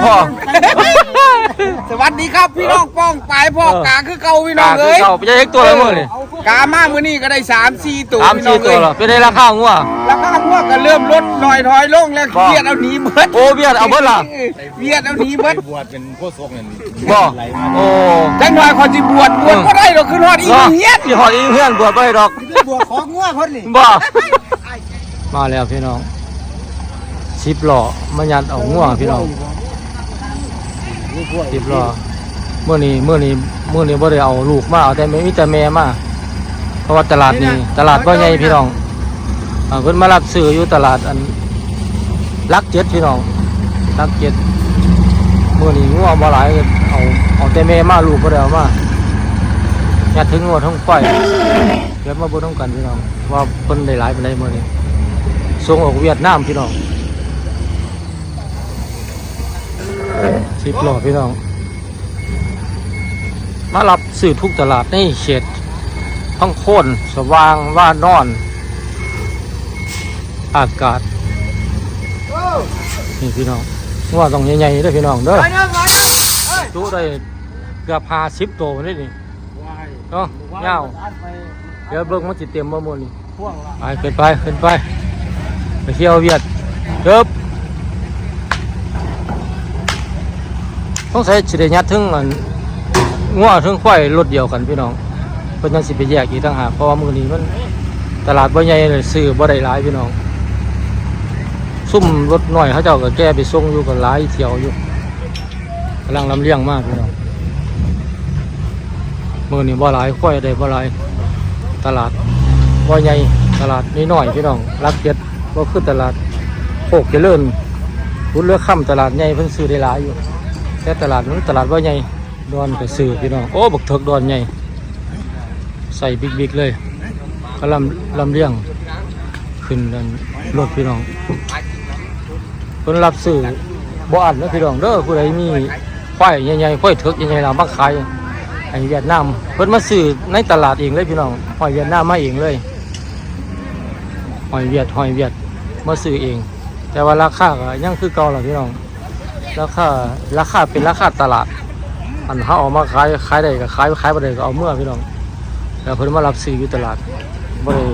พ่อสวัสดีครับพี่น้องป้องปายพ่อกาคือเก่าพี่น้องคืเอ้ยเก่าไปจะเฮ็กตัวอะไรมื้อนี่กามามื้อนี้ก็ได้สามสี่ตัวสามพี่น้สี่องตัวเอ้ยเหรอเป็นได้ราคางัวแล้วก็พวกก็เริ่มลดหน่อยถอยลงแล้วบ่เวียดเอาหนีเบิดโอ้เวียดเอาเบิดล่ะเวียดเอาหนีเบิดบวชเป็นโคตรโซกนั่นนี่บ่โอ้จังหน่อยขอสิบวชบวชก็ได้ดอกคือฮอดอีเนาะเฮียดที่หอดอีเพื่อนบวชไปดอกบวชของงัวคนนี่บ่มาแล้วพี่น้องสิบล้อมายัดเอางัวพี่น้อง สิบล้อเมื่อนี้เมื่อนี้เมื่อนี้บ่ได้เอาลูกมาเอาแต่แม่มีแต่แม่มาเพราะว่าตลาดนี้ตลาดบ่ใหญ่พี่น้องอ่าเพิ่นมารับซื้ออยู่ตลาดอันลักเจ็ดพี่น้องลักเจ็ดเมื่อนี้งัวบ่หลายก็เอาเอาแต่แม่มาลูกบ่ได้เอามายัดถึงงัวทั้งไปเดี๋ยวมาเบ่ต้องกันพี่น้องว่าเพิ่นได้หลายปานใดมื้อนี้ส่งออกเวียดนามพี่น้อง สิบหล้อพี่น้อง มารับสื่อทุกตลาดในเขตพังโคนสว่างว่านอน อากาศ นี่พี่น้องว่าต้องใหญ่ๆเด้อพี่น้องเด้อดูได้เกือบห้าสิบตัวนี่นี่เนาะเงาเดี๋ยวเบิ่งมันจิเต็มบ่หมดนี่ไปขึ้นไปขึ้นไป ไปเที่ยวเวียดเด้อ ต้องใส่สิได้ยัดถึงอันงัวถึงควายรถเดียวกันพี่น้องเพิ่นยังสิไปแยกอีกต่างหากเพราะว่ามื้อนี้มันตลาดบ่ใหญ่เลยซื้อบ่ได้หลายพี่น้อง ซุ่มรถหน้อยเขาเจ้าก็แก้ไปส่งอยู่ก็หลายเที่ยวอยู่กำลังลำเลียงมากพี่น้องมื้อนี้บ่หลายควายได้บ่หลายตลาดบ่ใหญ่ตลาดนี้หน่อยพี่น้องรักเก็ดบ่คือตลาดโคกเจริญรุ่นเรือค่ำตลาดใหญ่เพิ่นซื้อได้หลายอยู่ แต่ตลาดนั้นตลาดบ่ใหญ่ดอนไปซื้อพี่น้อง โอ้บักเถิกดอนใหญ่ ใส่บิ๊กๆเลยก็ลำลำเลียงขึ้นนั่นรถพี่น้องเพิ่นรับซื้อบ่อันนะพี่น้องเด้อผู้ใดมีควายใหญ่ๆควายเถิกใหญ่ๆเรามาขายไอ้เวียดนามเพิ่นมาซื้อในตลาดเองเลยพี่น้องหอยเวียดนามมาเองเลยหอยเวียดหอยเวียดมาซื้อเอง แต่ว่าราคาก็ยังคือเก่าล่ะพี่น้อง ราคาราคาเป็นราคาตลาด อันเขาออกมาขายขายได้ก็ขายขายไปได้ก็เอาเมื่อพี่น้องแล้วเพิ่นมารับซื้ออยู่ตลาดบ่ได้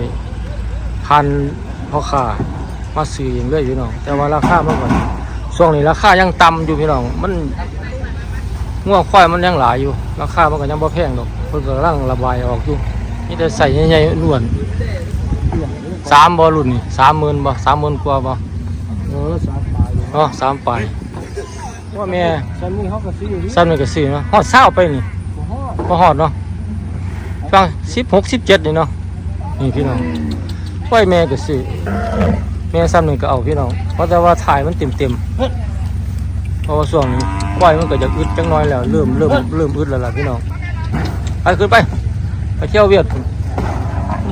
พันพ่อค้ามาซื้อเองเลยพี่น้อง แต่ว่าราคามันก็ช่วงนี้ราคายังต่ำอยู่พี่น้อง มันง่วงควายมันยังหลายอยู่ ราคามันก็ยังบ่แพงดอกเพิ่นก็กำลังระบายออกอยู่นี่แต่ใส่ใหญ่ๆล้วนสามบ่รุ่นนี่สามหมื่นบ่สามหมื่นกว่าบ่เออสามปลายเนาะสามปลาย ว่าแม่ฉันนี่เขาก็ซื้ออยู่ซ้ำนี่ก็ซื้อเนาะฮอดเศร้าไปนี่พอหอดเนาะฟังสิบหกสิบเจ็ดนี่เนาะนี่พี่น้องไว้แม่ก็ซื้อแม่ซ้ำหนึ่งก็เอาพี่น้องเพราะแต่ว่าถ่ายมันเต็มเต็มๆเพราะว่าช่วงนี้ไว้มันก็จะอึดจังน้อยแล้วเริ่มเริ่มเริ่มอึดแล้วล่ะพี่น้องไปขึ้นไปไปเที่ยวเวียดพุ่น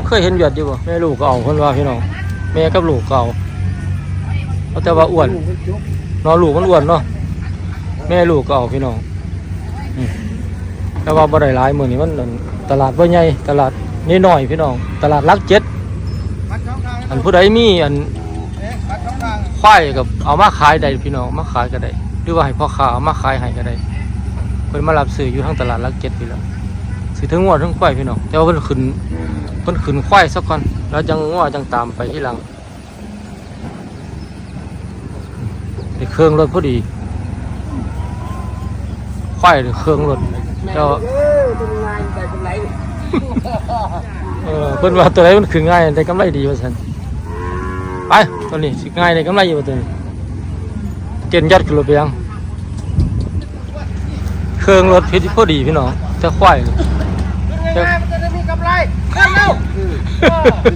เคยเห็นเวียดอยู่บ่แม่ลูกก็เอาคนว่าพี่น้องแม่กับลูกก็เอาเพราะแต่ว่าอ้วนเนาะลูกมันอ้วนเนาะ แม่ลูกก็เอาพี่น้องแต่ว่าบ่ได้หลายมื้อนี้มันนั่นตลาดบ่ใหญ่ตลาดนี่น้อยพี่น้อง ตลาดหลักเจ็ดมัดช่องทางอันผู้ใดมีอันเอ๊ะมัดช่องทางควายกับเอามาขายได้พี่น้องเอามาขายก็ได้หรือว่าให้พ่อค้าเอามาขายให้ก็ได้เพิ่นมารับซื้ออยู่ทั้งตลาดหลักเจ็ดพี่แล้วสิถึงงวดทั้งควายพี่น้องแต่ว่าเพิ่นขึ้นเพิ่นขึ้นควายซะก่อนแล้วจังงวดจังตามไปที่หลังได้เครื่องรถพอดี ควายได้เครื่องรถแต่ว่าเออเป็นงานแต่เป็นไรเออเพิ่นว่าตัวไหนมันคือง่ายได้กำไรดีว่าซั่นไปตัวนี้สิง่ายได้กำไรอยู่ว่าตัวนี้เจนยัดขึ้นรถไปยังเครื่องรถพิษพอดีพี่น้องจะควายเลยเป็นไงมันจะได้มีกำไรเร็วเร็ว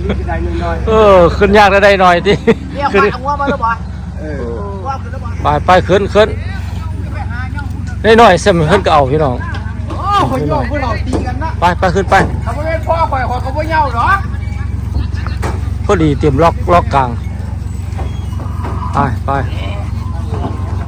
มีกำไรน้อยเออขึ้นยากได้ได้หน่อยที่ๆเรียกขึ้นว่าเอาว่ามาแล้วบ่เออว่าขึ้นแล้วบ่ไปไปขึ้นขึ้นไปหาย่อง ได้หน่อยเสมอขึ้นก็เอาพี่น้องโอ้คนย่องพวกเราตีกันนะไปไปขึ้นไปถ้าไม่เป็นพ่อข่อยข่อยเขาไม่เย่าหรอกพอดีเตรียมล็อกล็อกกลางไปไป